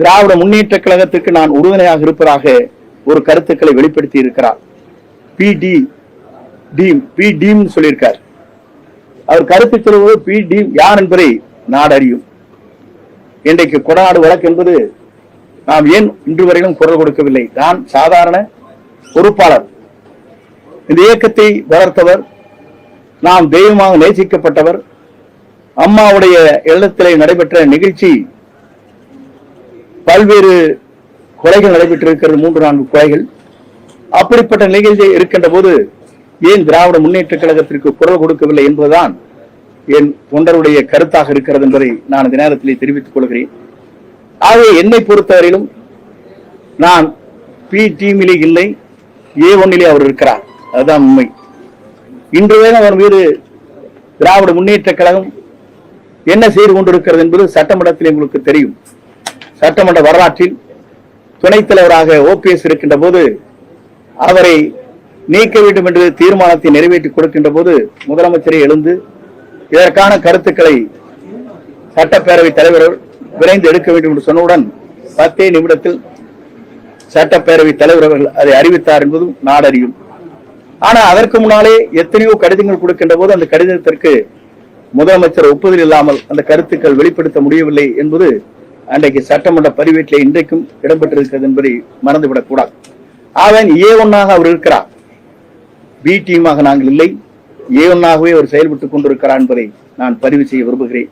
திராவிட முன்னேற்ற கழகத்திற்கு நான் உறுதுணையாக இருப்பதாக ஒரு கருத்துக்களை வெளிப்படுத்தி இருக்கிறார். B T team B team சொல்லியிருக்கார். அவர் கருத்து சொல்வது பி டீம் யார் என்பதை நாடறியும் இன்றைக்கு கொடாடு வழக்கு என்பது நாம் ஏன் இன்று வரையிலும் குரல் கொடுக்கவில்லை? நான் சாதாரண பொறுப்பாளர். இந்த இயக்கத்தை வளர்த்தவர் நாம் தெய்வமாக நேசிக்கப்பட்டவர் அம்மாவுடைய இல்லத்திலே நடைபெற்ற நிகழ்ச்சி பல்வேறு கொலைகள் நடைபெற்றிருக்கிறது மூன்று நான்கு கொலைகள். அப்படிப்பட்ட நிகழ்ச்சி இருக்கின்ற போது ஏன் திராவிட முன்னேற்ற கழகத்திற்கு குரல் கொடுக்கவில்லை என்பதுதான் என் தொண்டருடைய கருத்தாக இருக்கிறது என்பதை நான் இந்த நேரத்திலே தெரிவித்துக் கொள்கிறேன். ஆகவே என்னை பொறுத்தவரையிலும் நான் பி டீமிலே இல்லை ஏ ஒன்னிலே அவர் இருக்கிறார். அதுதான் உண்மை. இன்று வரை அவர் மீது திராவிட முன்னேற்ற கழகம் என்ன செய்து கொண்டிருக்கிறது என்பது சட்டமன்றத்தில் உங்களுக்கு தெரியும். சட்டமன்ற வரலாற்றில் துணைத் தலைவராக ஓபிஎஸ் இருக்கின்ற போது அவரை நீக்க வேண்டும் என்று தீர்மானத்தை நிறைவேற்றி கொடுக்கின்ற போது முதலமைச்சரை எழுந்து இதற்கான கருத்துக்களை சட்டப்பேரவை தலைவர் விரைந்து எடுக்க வேண்டும் என்று சொன்னவுடன் பத்தே நிமிடத்தில் சட்டப்பேரவை தலைவர் அவர்கள் அதை அறிவித்தார் என்பதும் நாடறியும். ஆனா அதற்கு முன்னாலே எத்தனையோ கடிதங்கள் கொடுக்கின்ற போது அந்த கடிதத்திற்கு முதலமைச்சர் ஒப்புதல் இல்லாமல் அந்த கருத்துக்கள் வெளிப்படுத்த முடியவில்லை என்பது அன்றைக்கு சட்டமன்ற பதிவேட்டில் இன்றைக்கும் இடம்பெற்றிருக்கிறது என்பதை மறந்துவிடக் கூடாது. அவன் ஏ ஒன்னாக அவர் இருக்கிறார். பி டீமாக நாங்கள் இல்லை. ஏ ஒன்னாகவே அவர் செயல்பட்டுக் கொண்டிருக்கிறார் என்பதை நான் பதிவு செய்ய விரும்புகிறேன்.